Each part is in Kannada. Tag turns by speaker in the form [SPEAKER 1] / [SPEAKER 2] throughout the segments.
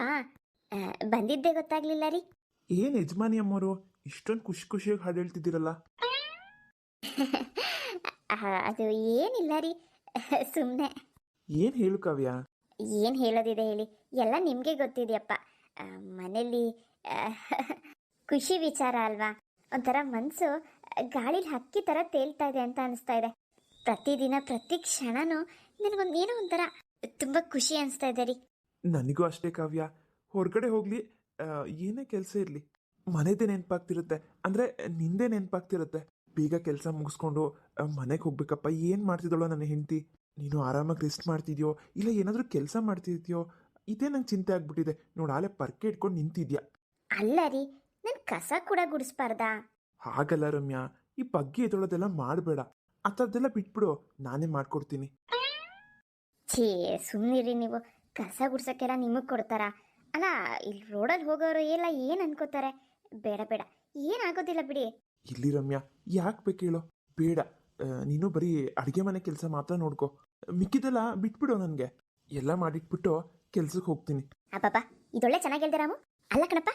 [SPEAKER 1] ಆ, ಬಂದಿದ್ದೆ ಗೊತ್ತಾಗ್ಲಿಲ್ಲ ರೀ.
[SPEAKER 2] ಏನು ಯಜಮಾನಿ ಅಮ್ಮರು? ಇಷ್ಟೊಂದು ಖುಷಿ ಖುಷಿಯಾಗಿ ಹಾಡು ಹೇಳ್ತಿದ್ದೀರಲ್ಲ.
[SPEAKER 1] ಅದು ಏನಿಲ್ಲ ರೀ. ಸುಮ್ಮನೆ
[SPEAKER 2] ಏನು ಹೇಳು ಕಾವ್ಯ?
[SPEAKER 1] ಏನು ಹೇಳೋದಿದೆ ಹೇಳಿ. ಎಲ್ಲ ನಿಮಗೆ ಗೊತ್ತಿದೆಯಪ್ಪ. ಮನೆಯಲ್ಲಿ ಮನೇಲಿ ಖುಷಿ ವಿಚಾರ ಅಲ್ವಾ? ಒಂಥರ ಮನಸ್ಸು ಗಾಳಿಲಿ ಹಕ್ಕಿ ಥರ ತೇಲ್ತಾ ಇದೆ ಅಂತ ಅನಿಸ್ತಾ ಇದೆ. ಪ್ರತಿದಿನ ಪ್ರತಿ ಕ್ಷಣನೂ ನನಗೊಂದು ಏನೋ ಒಂಥರ ತುಂಬ ಖುಷಿ ಅನಿಸ್ತಾ ಇದೆ ರೀ.
[SPEAKER 2] ನನಗೂ ಅಷ್ಟೇ ಕಾವ್ಯ. ಹೊರಗಡೆ ಹೋಗ್ಲಿ ಏನೇ ಕೆಲಸ ಇರಲಿ. ಮನೆದೇ ನೆನಪಾಗ್ತಿರುತ್ತೆ. ಅಂದರೆ ನಿಂದೇ ನೆನಪಾಗ್ತಿರುತ್ತೆ. ಬೇಗ ಕೆಲಸ ಮುಗಿಸ್ಕೊಂಡು ಮನೆಗೆ ಹೋಗ್ಬೇಕಪ್ಪ ಏನು ಮಾಡ್ತಿದ್ದಳೋ ನನ್ನ ಹೆಂಡತಿ? ನೀನು ಆರಾಮಾಗಿ ರೆಸ್ಟ್ ಮಾಡ್ತಿದ್ಯೋ? ಇಲ್ಲ ಏನಾದರೂ ಕೆಲಸ ಮಾಡ್ತಿದ್ಯೋ? ಇದೇ ನಂಗೆ ಚಿಂತೆ ಆಗ್ಬಿಟ್ಟಿದೆ. ನೋಡು ಆಲೆ ಪರ್ಕೆ ಇಟ್ಕೊಂಡು ನಿಂತಿದ್ಯಾ?
[SPEAKER 1] ಅಲ್ಲ ರೀ ನನ್ ಕಸ ಕೂಡ ಗುಡಿಸ್ಬಾರ್ದಾ?
[SPEAKER 2] ಹಾಗಲ್ಲ ರಮ್ಯಾ ಈ ಬಗ್ಗೆ ಎದೊಳೋದೆಲ್ಲ ಮಾಡಬೇಡ. ಆ ಥರದ್ದೆಲ್ಲ ಬಿಟ್ಬಿಡು ನಾನೇ ಮಾಡ್ಕೊಡ್ತೀನಿ.
[SPEAKER 1] ಛೀ ಸುಮ್ಮನಿರಿ ನೀವು. ಕಸ ಗುಡ್ಸೋಕ್ಕೆಲ್ಲ ನಿಮಗೆ ಕೊಡ್ತಾರಾ? ಅಲ್ಲ ಇಲ್ಲಿ ರೋಡಲ್ಲಿ ಹೋಗೋರು ಎಲ್ಲ ಏನು ಅನ್ಕೋತಾರೆ? ಬೇಡ ಬೇಡ. ಏನಾಗೋದಿಲ್ಲ ಬಿಡಿ.
[SPEAKER 2] ಇಲ್ಲಿ ರಮ್ಯಾ ಯಾಕೆ ಬೇಕು ಹೇಳೋ? ಬೇಡ. ನೀನು ಬರೀ ಅಡುಗೆ ಮನೆ ಕೆಲಸ ಮಾತ್ರ ನೋಡ್ಕೊ. ಮಿಕ್ಕಿದೆಲ್ಲ ಬಿಟ್ಬಿಡು ನನಗೆ. ಎಲ್ಲ ಮಾಡಿಟ್ಬಿಟ್ಟು ಕೆಲ್ಸಕ್ಕೆ ಹೋಗ್ತೀನಿ.
[SPEAKER 1] ಅಬ್ಬಬ್ಬ ಇದೊಳ್ಳೆ ಚೆನ್ನಾಗಿ ರಾಮು. ಅಲ್ಲ ಕಣಪ್ಪ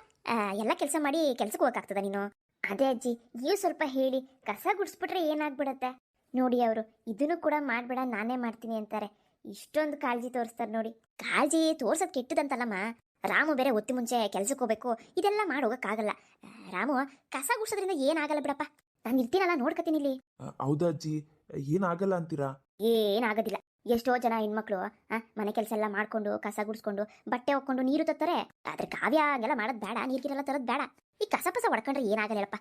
[SPEAKER 1] ಎಲ್ಲ ಕೆಲಸ ಮಾಡಿ ಕೆಲ್ಸಕ್ಕೆ ಹೋಗಕ್ಕಾಗ್ತದ ನೀನು? ಅದೇ ಅಜ್ಜಿ ನೀವು ಸ್ವಲ್ಪ ಹೇಳಿ ಕಸ ಗುಡಿಸ್ಬಿಟ್ರೆ ಏನಾಗ್ಬಿಡತ್ತೆ? ನೋಡಿ ಅವರು ಇದನ್ನು ಕೂಡ ಮಾಡಬೇಡ ನಾನೇ ಮಾಡ್ತೀನಿ ಅಂತಾರೆ. ಇಷ್ಟೊಂದು ಕಾಳಜಿ ತೋರಿಸ್ತಾರೆ ನೋಡಿ. ಕಾಳಜಿ ತೋರ್ಸೋದು ಕೆಟ್ಟದಂತಲ್ಲಮ್ಮ. ರಾಮು ಬೇರೆ ಒತ್ತಿ ಮುಂಚೆ ಕೆಲ್ಸಕ್ಕೆ ಹೋಗ್ಬೇಕು. ಇದೆಲ್ಲ ಮಾಡೋಗಕ್ಕಾಗಲ್ಲ ರಾಮು ಕಸ ಗುಡ್ಸೋದ್ರಿಂದ ಏನಾಗಲ್ಲ ಬಿಡಪ್ಪ. ನಾನು ಇರ್ತೀನಲ್ಲ ನೋಡ್ಕತೀನಿ ಇಲ್ಲಿ.
[SPEAKER 2] ಹೌದಾ ಅಜ್ಜಿ? ಏನಾಗಲ್ಲ ಅಂತೀರಾ?
[SPEAKER 1] ಏನಾಗೋದಿಲ್ಲ. ಎಷ್ಟೋ ಜನ ಹೆಣ್ಮಕ್ಳು ಮನೆ ಕೆಲಸ ಎಲ್ಲ ಮಾಡ್ಕೊಂಡು ಕಸ ಗುಡಿಸ್ಕೊಂಡು ಬಟ್ಟೆ ಹೊಕ್ಕೊಂಡು ನೀರು ತತ್ತಾರೆ. ಆದ್ರೆ ಕಾವ್ಯ ಹಂಗೆಲ್ಲ ಮಾಡೋದು ಬೇಡ. ನೀರ್ಗಿರೆಲ್ಲ ತರೋದು ಬೇಡ. ಈ ಕಸ ಪಸ ಹೊಡ್ಕೊಂಡ್ರೆ ಏನಾಗಲ್ಲ ಹೇಳಪ್ಪ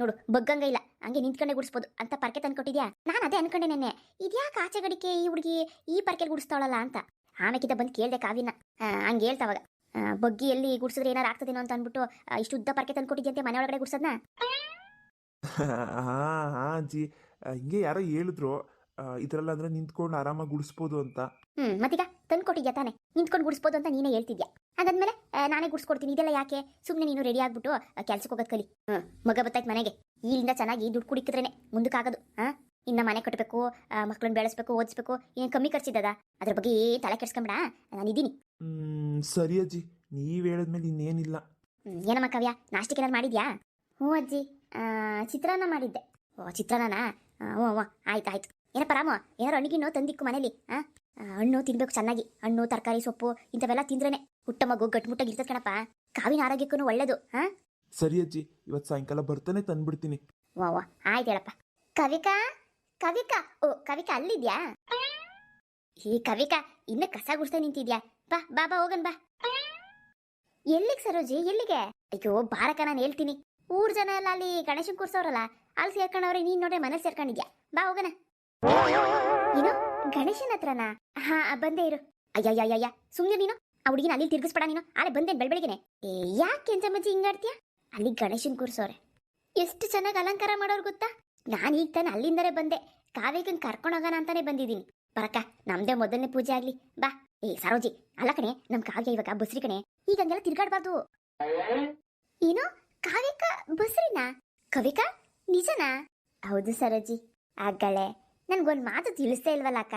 [SPEAKER 1] ನೋಡು ಬಗ್ಗಂಗ ಇಲ್ಲ. ಹಂಗೆ ನಿಂತ್ಕೊಂಡೆ ಗುಡಿಸ್ಬೋದು. ಅಂತ ಪರ್ಕೆ ತಂದ್ಕೊಟ್ಟಿದ್ಯಾ ನಾನು ಅದೇ ಅನ್ಕೊಂಡೆ ನೆನ್ನೆ. ಇದ್ಯಾಕೆ ಆಚೆ ಗಡಿಕೆ ಈ ಹುಡುಗಿ ಈ ಪರ್ಕೆಲ್ ಗುಡಿಸ್ತಾವಳಲ್ಲ ಅಂತ. ಆಮೇಕಿದ ಬಂದು ಕೇಳ್ದೆ ಕಾವಿನ ಹಂಗೆ ಹೇಳ್ತಾವಾಗ ಬಗ್ಗಿ ಎಲ್ಲಿ ಗುಡಿಸಿದ್ರೆ ಏನಾರು ಆಗ್ತದೇನೋ ಅಂತ ಅಂದ್ಬಿಟ್ಟು ಇಷ್ಟು ಉದ್ದ ಪರ್ಕೆ ತಂದ್ಕೊಟ್ಟಿದ್ಯಂತೆ ಮನೆ ಒಳಗಡೆ ಗುಡ್ಸೋದ್ನ?
[SPEAKER 2] ಹಾ ಹಾ ಅಜ್ಜಿ. ಹಿಂಗೆ ಯಾರೋ ಹೇಳಿದ್ರು. ಇದ್ರಲ್ಲ ಅಂದ್ರೆ ನಿಂತ್ಕೊಂಡು ಆರಾಮಾಗಿ ಗುಡಿಸ್ಬೋದು ಅಂತ.
[SPEAKER 1] ಹ್ಮ್ ಮತ್ತೀಗ ತಂದ್ಕೊಟ್ಟಿದ್ಯಾ ತಾನೆ? ನಿಂತ್ಕೊಂಡು ಗುಡಿಸ್ಬೋದು ಅಂತ ನೀನೇ ಹೇಳ್ತಿದ್ಯಾ? ಅದಾದ್ಮೇಲೆ ನಾನೇ ಗುಡಿಸ್ಕೊಡ್ತೀನಿ. ಇದೆಲ್ಲ ಯಾಕೆ? ಸುಮ್ಮನೆ ನೀನು ರೆಡಿ ಆಗ್ಬಿಟ್ಟು ಕೆಲ್ಸಕ್ಕೆ ಹೋಗೋದು ಕಲಿ. ಹ್ಮ್ ಮಗ ಬತ್ತಾಯ್ತು ಮನೆಗೆ. ಇಲ್ಲಿಂದ ಚೆನ್ನಾಗಿ ದುಡ್ಡು ಕುಡಿಕಿದ್ರೇನೆ ಮುಂದಕ್ಕಾಗೋದು ಹಾ ಇನ್ನ ಮನೆ ಕಟ್ಟಬೇಕು ಮಕ್ಕಳನ್ನ ಬೆಳೆಸ್ಬೇಕು ಓದಿಸ್ಬೇಕು ಏನು ಕಮ್ಮಿ ಖರ್ಚಿದ್ದದ ಅದ್ರ ಬಗ್ಗೆ ಏನ್ ತಲೆ ಕೆಡ್ಸ್ಕೊಂಬೇಡ ನಾನು ಇದ್ದೀನಿ.
[SPEAKER 2] ಸರಿ ಅಜ್ಜಿ ನೀವು ಹೇಳಿದ್ಮೇಲೆ ಇನ್ನೇನಿಲ್ಲ.
[SPEAKER 1] ಏನಮ್ಮ ಕವ್ಯ ನಾಷ್ಟಕ್ಕೆ ಏನಾದ್ರು ಮಾಡಿದ್ಯಾ? ಹ್ಞೂ ಅಜ್ಜಿ ಚಿತ್ರಾನ್ನ ಮಾಡಿದ್ದೆ. ಓ ಚಿತ್ರಾನ್ನ ಹ್ಞೂ ಹ್ಞೂ ಆಯ್ತು ಆಯ್ತು. ಏನಪ್ಪ ರಾಮ ಏನಾರು ಹಣ್ಣಿಗಿನ್ನೋ ತಂದಿಕ್ಕು ಮನೇಲಿ ಹಾಂ ಹಣ್ಣು ತಿನ್ಬೇಕು ಚೆನ್ನಾಗಿ ಹಣ್ಣು ತರಕಾರಿ ಸೊಪ್ಪು ಇಂಥವೆಲ್ಲ ತಿಂದ್ರೇನೆ. ಹುಟ್ಟ ಮಗು ಗಟ್ಟಿಮುಟ್ಟಾಗಿ ಇರ್ತದೆ ಕಣಪ್ಪ. ಕಾವಿನ ಆರೋಗ್ಯಕ್ಕೂ ಒಳ್ಳೇದು ಹಾ
[SPEAKER 2] ಸರಿ ಅಜ್ಜಿ ಇವತ್ತು ಸಾಯಂಕಾಲ ಬರ್ತಾನೆ ತಂದ್ಬಿಡ್ತೀನಿ.
[SPEAKER 1] ವಾ ವಾ, ಆಯ್ತು ಹೇಳಪ್ಪ. ಕವಿಕಾ ಕವಿಕಾ, ಓ, ಕವಿಕಾ ಅಲ್ಲಿದ್ಯಾ? ಈ ಕವಿಕಾ, ಇನ್ನ ಕಸ ಗುಡ್ಸ್ತಾ ನಿಂತಿದ್ಯಾ? ಬಾ ಬಾ ಬಾ, ಹೋಗನ್, ಬಾ. ಎಲ್ಲಿಗೆ ಸರೋಜಿ, ಎಲ್ಲಿಗೆ? ಅಯ್ಯೋ ಬಾರಕ ನಾನು ಹೇಳ್ತೀನಿ. ಊರ್ ಜನ ಎಲ್ಲ ಅಲ್ಲಿ ಗಣೇಶನ್ ಕೂರ್ಸೋರಲ್ಲ, ಅಲ್ಲಿ ಸೇರ್ಕೊಂಡವ್ರೆ ನೀನ್ ನೋಡ್ರೆ ಮನೇಲಿ ಸೇರ್ಕೊಂಡಿದ್ಯಾ? ಬಾ, ಹೋಗನ. ಏನು, ಗಣೇಶನ್ ಹತ್ರನಾ? ಹಾ, ಬಂದೇ ಇರು. ಅಯ್ಯಯ್ಯಯ್ಯ ಸುಮ್ನೆ ನೀನು. ಆ ಹುಡುಗಿನ ಅಲ್ಲಿ ತಿರ್ಗಿಸ್ಬೇಡ ನೀನು. ಆಲೆ ಬಂದೇನ್ ಬೆಳಬೆಳಗ್ಗೆನೆ ಏ, ಯಾಕೆ ಎಂಜಮ್ಮಜ್ಜಿ ಹಿಂಗಾಡ್ತೀಯ ಅಲ್ಲಿ ಗಣೇಶನ್ ಕೂರ್ಸೋರೆ ಎಷ್ಟು ಚೆನ್ನಾಗಿ ಅಲಂಕಾರ ಮಾಡೋರು ಗೊತ್ತಾ? ನಾನು ಈಗ ತಾನೆ ಅಲ್ಲಿಂದಲೇ ಬಂದೆ. ಕಾವೇಗನ್ ಕರ್ಕೊಂಡು ಹೋಗೋಣ ಅಂತಾನೆ ಬಂದಿದ್ದೀನಿ. ಬರಕ್ಕ, ನಮ್ದೇ ಮೊದಲನೇ ಪೂಜೆ ಆಗ್ಲಿ. ಬಾ. ಏ, ಸರೋಜಿ, ಅಲ್ಲ ಕಣೆ, ನಮ್ ಕಾವ್ಯ ಇವಾಗ ಬಸ್ರಿ ಕಣೆ. ಈಗ ಹಂಗೆಲ್ಲ ತಿರ್ಗಾಡ್ಬಾರ್ದು. ಏನು? ಕಾವ್ಯಕ್ಕ ಬಸ್ರಿನಾ? ಕವಿಕಾ? ನಿಜನಾ? ಹೌದು ಸರೋಜಿ. ಆಗಳೆ ನನ್ಗೊಂದ್ ಮಾತು ತಿಳಿಸ್ತೇ ಇಲ್ವಲ್ಲ ಅಕ್ಕ?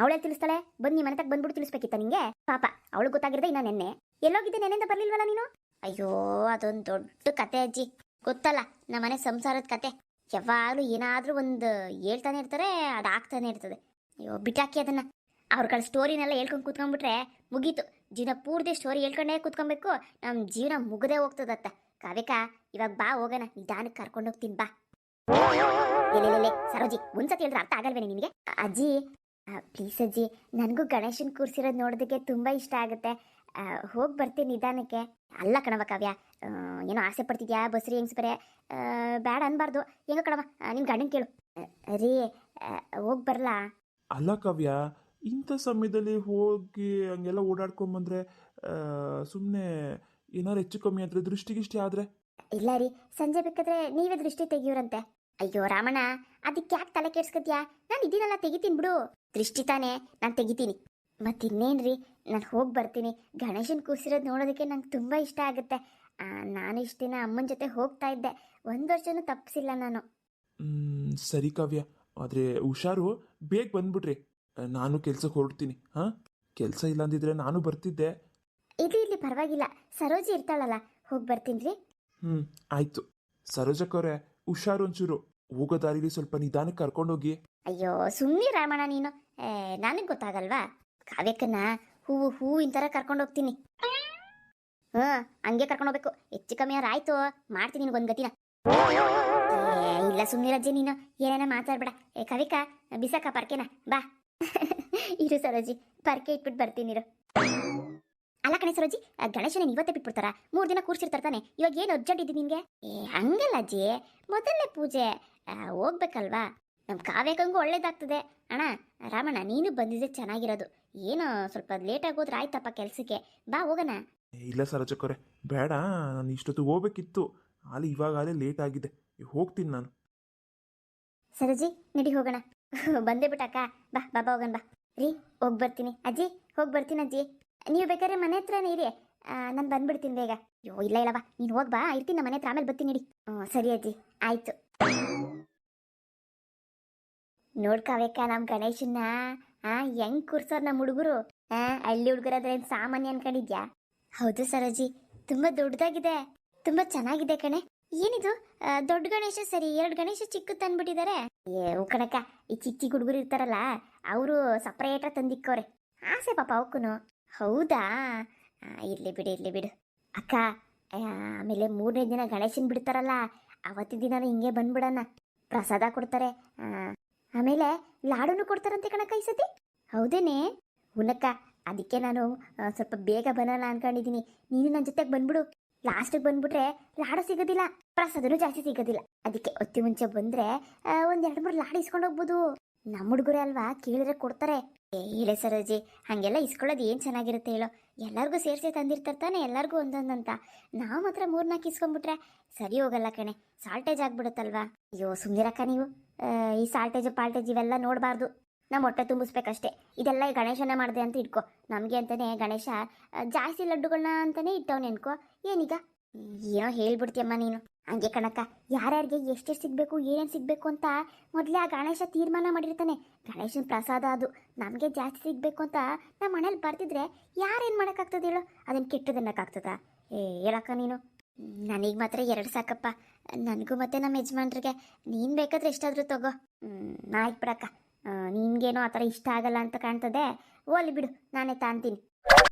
[SPEAKER 1] ಅವಳೇ ತಿಳಿಸ್ತಾಳೆ? ಬಂದ್ ನಿಮ್ಮ ಮನೆ ತಗ ಬಂದ್ಬಿಟ್ಟು ತಿಳಿಸ್ಬೇಕಿತ್ತ ನಿಂಗೆ? ಪಾಪ ಅವಳು ಗೊತ್ತಾಗಿರದೆ ಇನ್ನ ನೆನ್ನೆ. ಎಲ್ಲೋಗಿದ್ದೆ ನೆನೆಯಿಂದ ಬರ್ಲಿಲ್ವಲ್ಲ ನೀನು? ಅಯ್ಯೋ, ಅದೊಂದು ದೊಡ್ಡ ಕತೆ ಅಜ್ಜಿ. ಗೊತ್ತಲ್ಲ ನಮ್ಮನೆ ಸಂಸಾರದ ಕತೆ. ಯಾವಾಗಲೂ ಏನಾದರೂ ಒಂದು ಹೇಳ್ತಾನೆ ಇರ್ತಾರೆ, ಅದು ಆಗ್ತಾನೆ ಇರ್ತದೆ. ಅಯ್ಯೋ, ಬಿಟ್ಟಾಕಿ ಅದನ್ನ. ಅವ್ರಗಳ ಸ್ಟೋರಿನೆಲ್ಲ ಹೇಳ್ಕೊಂಡು ಕೂತ್ಕೊಂಡ್ಬಿಟ್ರೆ ಮುಗೀತು. ಜೀವನ ಪೂರ್ತಿ ಸ್ಟೋರಿ ಹೇಳ್ಕೊಂಡೇ ಕೂತ್ಕೊಬೇಕು. ನಮ್ಮ ಜೀವನ ಮುಗದೆ ಹೋಗ್ತದತ್ತ. ಕಾವ್ಯಕ ಇವಾಗ ಬಾ, ಹೋಗೋಣ. ನಿಧಾನಕ್ಕೆ ಕರ್ಕೊಂಡು ಹೋಗ್ತೀನಿ, ಬಾ. ಸರೋಜಿ, ಒಂದ್ಸತಿ ಹೇಳಿದ್ರೆ ಅರ್ಥ ಆಗಲ್ವೇನೆ ನಿನಗೆ? ಅಜ್ಜಿ ಪ್ಲೀಸ್ ಅಜ್ಜಿ, ನನಗೂ ಗಣೇಶನ್ ಕೂರ್ಸಿರೋದು ನೋಡೋದಕ್ಕೆ ತುಂಬ ಇಷ್ಟ ಆಗುತ್ತೆ. ಹೋಗಿ ಬರ್ತೀನಿ ನಿಧಾನಕ್ಕೆ. ಅಲ್ಲ ಕಣವ ಕಾವ್ಯ ಏನೋ ಆಸೆ ಪಡ್ತಿದ್ಯಾ ಬಸ್ರಿ ಹೆಂಗ್ಸ್ ಬರೇ? ಬೇಡ ಅನ್ಬಾರ್ದು. ಹೆಂಗ ಕಣವ ನಿಮ್ ಗಂಡನ್ ಕೇಳು. ರೀ ಹೋಗಿ ಬರಲಾ?
[SPEAKER 2] ಅಲ್ಲ ಕಾವ್ಯ ಇಂಥ ಸಮಯದಲ್ಲಿ ಹೋಗಿ ಹಂಗೆಲ್ಲ ಓಡಾಡ್ಕೊಂಬಂದ್ರೆ ಸುಮ್ಮನೆ ಏನಾರು ಹೆಚ್ಚು ಕಮ್ಮಿ ಆದರೆ ದೃಷ್ಟಿಗಿಷ್ಟಿ ಆದ್ರೆ?
[SPEAKER 1] ಇಲ್ಲ ರೀ ಸಂಜೆ ಬೇಕಾದ್ರೆ ನೀವೇ ದೃಷ್ಟಿ ತೆಗಿಯೋರಂತೆ. ಅಯ್ಯೋ ರಾಮಣ್ಣ ಅದಕ್ಕೆ ಯಾಕೆ ತಲೆ ಕೆಡ್ಸ್ಕೊತ್ಯಾ? ನಾನು ಇದೀನಲ್ಲ ತೆಗಿತೀನಿ ಬಿಡು. ದೃಷ್ಟಿ ತಾನೇ ನಾನು ತೆಗಿತೀನಿ. ಮತ್ತಿನ್ನೇನ್ರಿ ನಾನು ಹೋಗಿ ಬರ್ತೀನಿ. ಗಣೇಶನ ಕೂಸಿರೋದು ನೋಡೋದಕ್ಕೆ ನಂಗೆ ತುಂಬ ಇಷ್ಟ ಆಗುತ್ತೆ. ನಾನು ಇಷ್ಟು ದಿನ ಅಮ್ಮನ ಜೊತೆ ಹೋಗ್ತಾ ಇದ್ದೆ. ಒಂದು ವರ್ಷನೂ ತಪ್ಪಿಸಿಲ್ಲ ನಾನು.
[SPEAKER 2] ಸರಿ ಕಾವ್ಯ. ಆದರೆ ಹುಷಾರು ಬೇಗ ಬಂದ್ಬಿಡ್ರಿ. ನಾನು ಕೆಲ್ಸಕ್ಕೆ ಹೊರಡ್ತೀನಿ. ಹಾಂ? ಕೆಲಸ ಇಲ್ಲ ಅಂದಿದ್ರೆ ನಾನು ಬರ್ತಿದ್ದೆ.
[SPEAKER 1] ಇದು ಇಲ್ಲಿ ಪರವಾಗಿಲ್ಲ. ಸರೋಜಿ ಇರ್ತಾಳಲ್ಲ ಹೋಗಿ ಬರ್ತೀನಿ ರೀ
[SPEAKER 2] ಹ್ಞೂ ಆಯಿತು ಸರೋಜಕ್ಕವ್ರೆ ಹುಷಾರು ಒಂಚೂರು. ಹೋಗೋ ದಾರಿಲಿ ಸ್ವಲ್ಪ ನಿಧಾನಕ್ಕೆ ಕರ್ಕೊಂಡೋಗಿ.
[SPEAKER 1] ಅಯ್ಯೋ ಸುಮ್ಮನೆ ರಾಮಣ್ಣ ನೀನು. ನನಗೆ ಗೊತ್ತಾಗಲ್ವಾ? ಕಾವ್ಯಕ್ಕನ್ನ ಹೂವು ಹೂವಿನ ಥರ ಕರ್ಕೊಂಡು ಹೋಗ್ತೀನಿ. ಹ್ಞೂ ಹಂಗೆ ಕರ್ಕೊಂಡು ಹೋಗ್ಬೇಕು. ಹೆಚ್ಚು ಕಮ್ಮಿ ಆಯ್ತು. ಮಾಡ್ತೀನಿ ನಿನ್ಗೊಂದ್ ಗತಿನ. ಇಲ್ಲ ಸುಮ್ಮನೆ ರಜೆ ನೀನು. ಏನೇನ ಮಾತಾಡ್ಬೇಡ. ಏ, ಕವಿಕ, ಬಿಸಾಕ ಪರ್ಕೆನ? ಬಾ. ಇರು ಸರೋಜಿ, ಪರ್ಕೆ ಇಟ್ಬಿಟ್ಟು ಬರ್ತೀನಿ ಇರು. ಅಲ್ಲ ಕಣೆ ಸರೋಜಿ ಗಣೇಶನ ಇವತ್ತೇ ಬಿಟ್ಬಿಡ್ತಾರ? ಮೂರು ದಿನ ಕೂರ್ಸಿರ್ತಾರ ತಾನೆ. ಇವಾಗ ಏನು ಅರ್ಜೆಂಟ್ ಇದೆ ನಿನಗೆ? ಏ, ಹಂಗಲ್ಲ ಅಜ್ಜಿ. ಮೊದಲನೇ ಪೂಜೆ. ಹೋಗ್ಬೇಕಲ್ವಾ? ನಮ್ಮ ಕಾವ್ಯಕ್ಕಂಗೂ ಒಳ್ಳೇದಾಗ್ತದೆ. ಅಣ್ಣ ರಾಮಣ್ಣ ನೀನು ಬಂದಿದ್ದೆ ಚೆನ್ನಾಗಿರೋದು. ಏನು ಸ್ವಲ್ಪ ಲೇಟಾಗಿ ಹೋದ್ರೆ ಆಯ್ತಪ್ಪ ಕೆಲಸಕ್ಕೆ. ಬಾ ಹೋಗೋಣ.
[SPEAKER 2] ಇಲ್ಲ ಸರೋಜಕ್ಕವ್ರೆ ಬೇಡ. ನಾನು ಇಷ್ಟೊತ್ತು ಹೋಗ್ಬೇಕಿತ್ತು. ಅಲ್ಲಿ ಇವಾಗಲೇ ಲೇಟ್ ಆಗಿದೆ. ಹೋಗ್ತೀನಿ ನಾನು.
[SPEAKER 1] ಸರಜಿ ನಡಿ ಹೋಗೋಣ. ಬಂದೇ ಬಿಟ್ಟಕ್ಕ ಬಾ ಬಾಬಾ ಹೋಗೋಣ ಬಾ. ರೀ ಹೋಗಿ ಬರ್ತೀನಿ. ಅಜ್ಜಿ ಹೋಗಿ ಬರ್ತೀನಿ ಅಜ್ಜಿ. ನೀವು ಬೇಕಾದ್ರೆ ಮನೆ ಹತ್ರನೇ ಇರಿ. ನಾನು ಬಂದ್ಬಿಡ್ತೀನಿ ಬೇಗ. ಅಯ್ಯೋ ಇಲ್ಲ ಇಲ್ಲ ಬಾ. ನೀನು ಹೋಗಿ ಬಾ. ಇರ್ತೀನಿ ನಮ್ಮ ಮನೆ ಹತ್ರ. ಆಮೇಲೆ ಬರ್ತೀನಿ ನಡಿ. ಹ್ಞೂ ಸರಿ ಅಜ್ಜಿ. ಆಯ್ತು. ನೋಡ್ಕಾವೇಕ ನಮ್ಮ ಗಣೇಶನ್ನ, ಆ, ಹೆಂಗ್ ಕೂರ್ಸೋರ್ ನಮ್ಮ ಹುಡುಗರು? ಆ, ಹಳ್ಳಿ ಹುಡುಗರಾದ್ರೆ ಏನ್ ಸಾಮಾನ್ಯ ಅನ್ಕೊಂಡಿದ್ಯಾ? ಹೌದು ಸರೋಜಿ, ತುಂಬಾ ದೊಡ್ಡದಾಗಿದೆ. ತುಂಬಾ ಚೆನ್ನಾಗಿದೆ ಕಣೆ. ಏನಿದು? ದೊಡ್ಡ ಗಣೇಶ ಸರಿ, ಎರಡು ಗಣೇಶ ಚಿಕ್ಕ ತಂದ್ಬಿಟ್ಟಿದ್ದಾರೆ ಏ ಕಣಕ ಈ ಚಿಕ್ಕ ಚಿಕ್ಕ ಹುಡುಗರು ಇರ್ತಾರಲ್ಲ, ಅವರು ಸಪ್ರೇಟ ತಂದಿಕ್ಕವ್ರೆ ಆಸೆ ಪಾಪ ಅವಕ್ಕೂ ಹೌದಾ? ಇರ್ಲಿ ಬಿಡು ಇರ್ಲಿ ಬಿಡು. ಅಕ್ಕ ಆಮೇಲೆ ಮೂರನೇ ದಿನ ಗಣೇಶನ್ ಬಿಡ್ತಾರಲ್ಲ, ಅವತ್ತಿನ ದಿನ ಹಿಂಗೆ ಬಂದ್ಬಿಡಣ. ಪ್ರಸಾದ ಕೊಡ್ತಾರೆ. ಆಮೇಲೆ ಲಾಡುನು ಕೊಡ್ತಾರಂತೆ ಕಣಕ್ಕ ಈ ಸತಿ? ಹೌದೇನೆ? ಹುನಕ್ಕ, ಅದಕ್ಕೆ ನಾನು ಸ್ವಲ್ಪ ಬೇಗ ಬರೋಣ ಅನ್ಕೊಂಡಿದ್ದೀನಿ ನೀನು ನನ್ನ ಜೊತೆಗೆ ಬಂದ್ಬಿಡು. ಲಾಸ್ಟಿಗೆ ಬಂದ್ಬಿಟ್ರೆ ಲಾಡು ಸಿಗೋದಿಲ್ಲ. ಪ್ರಸಾದನೂ ಜಾಸ್ತಿ ಸಿಗೋದಿಲ್ಲ. ಅದಕ್ಕೆ ಅತಿ ಮುಂಚೆ ಬಂದರೆ ಒಂದು ಎರಡು ಮೂರು ಲಾಡು ಇಸ್ಕೊಂಡು ಹೋಗ್ಬೋದು ನಮ್ಮ ಹುಡುಗರೇ ಅಲ್ವಾ? ಕೇಳಿದ್ರೆ ಕೊಡ್ತಾರೆ. ಏ ಸರೋಜಿ, ಹಂಗೆಲ್ಲ ಇಸ್ಕೊಳ್ಳೋದು ಏನು ಚೆನ್ನಾಗಿರುತ್ತೆ ಹೇಳೋ. ಎಲ್ಲರಿಗೂ ಸೇರಿಸಿ ತಂದಿರ್ತಾರೆ ತಾನೆ, ಎಲ್ಲರಿಗೂ ಒಂದೊಂದಂತ. ನಾವು ಮಾತ್ರ ಮೂರ್ನಾಲ್ಕು ಇಸ್ಕೊಂಡ್ಬಿಟ್ರೆ ಸರಿ ಹೋಗಲ್ಲ ಕಣೆ. ಸಾಲ್ಟೇಜ್ ಆಗ್ಬಿಡುತ್ತಲ್ವಾ? ಅಯ್ಯೋ ಸುಮ್ಮನಿರಕ್ಕ ನೀವು. ಈ ಸಾಲ್ಟೇಜ್, ಪಾಲ್ಟೇಜ್ ಇವೆಲ್ಲ ನೋಡಬಾರ್ದು. ನಮ್ಮ ಹೊಟ್ಟೆ ತುಂಬಿಸ್ಬೇಕಷ್ಟೇ. ಇದೆಲ್ಲ ಈ ಗಣೇಶನ ಮಾಡಿದೆ ಅಂತ ಇಟ್ಕೋ. ನಮಗೆ ಅಂತಲೇ ಗಣೇಶ ಜಾಸ್ತಿ ಲಡ್ಡುಗಳನ್ನ ಅಂತಲೇ ಇಟ್ಟವ್ನೆ ಅನ್ಕೋ ಏನೀಗ? ಏನೋ ಹೇಳ್ಬಿಡ್ತೀಯಮ್ಮ ನೀನು? ಹಂಗೆ ಕಣಕ್ಕ, ಯಾರ್ಯಾರಿಗೆ ಎಷ್ಟೆಷ್ಟು ಸಿಗಬೇಕು, ಏನೇನು ಸಿಗಬೇಕು ಅಂತ ಮೊದಲೇ ಆ ಗಣೇಶ ತೀರ್ಮಾನ ಮಾಡಿರ್ತಾನೆ. ಗಣೇಶನ ಪ್ರಸಾದ ಅದು, ನಮಗೆ ಜಾಸ್ತಿ ಸಿಗಬೇಕು ಅಂತ ನಮ್ಮ ಮನೇಲಿ ಬರ್ತಿದ್ರೆ ಯಾರೇನು ಮಾಡೋಕ್ಕಾಗ್ತದೆ ಹೇಳು? ಅದನ್ನು ಕೆಟ್ಟದನ್ನಕ್ಕಾಗ್ತದ? ಏ, ಹೇಳಕ್ಕ ನೀನು. ನನಗೆ ಮಾತ್ರ ಎರಡು ಸಾಕಪ್ಪ. ನನಗೂ ಮತ್ತೆ ನಮ್ಮ ಯಜಮಾನ್ರಿಗೆ. ನೀನು ಬೇಕಾದ್ರೆ ಎಷ್ಟಾದರೂ ತಗೋ. ಆಯ್ತು ಬಿಡಕ್ಕ. ನಿನ್ಗೇನೋ ಆ ಥರ ಇಷ್ಟ ಆಗಲ್ಲ ಅಂತ ಕಾಣ್ತದೆ. ಓಲಿ ಬಿಡು, ನಾನೇ ತಾಂತೀನಿ